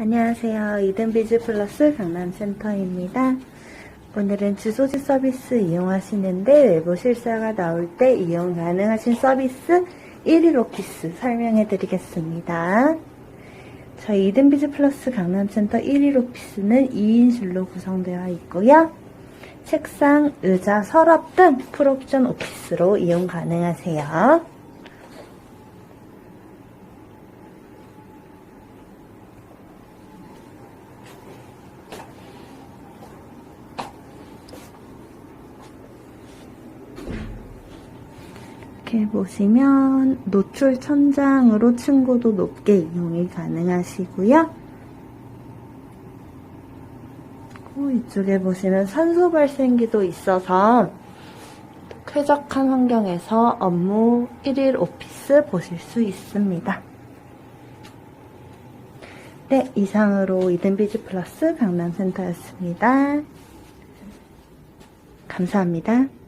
안녕하세요. 이든비즈 플러스 강남센터입니다. 오늘은 주소지 서비스 이용하시는데 외부 실사가 나올 때 이용 가능하신 서비스 1일 오피스 설명해 드리겠습니다. 저희 이든비즈 플러스 강남센터 1일 오피스는 2인실로 구성되어 있고요. 책상, 의자, 서랍 등 풀옵션 오피스로 이용 가능하세요. 이렇게 보시면 노출 천장으로 층고도 높게 이용이 가능하시고요. 이쪽에 보시면 산소 발생기도 있어서 쾌적한 환경에서 업무 1일 오피스 보실 수 있습니다. 네, 이상으로 이든비즈 플러스 강남센터였습니다. 감사합니다.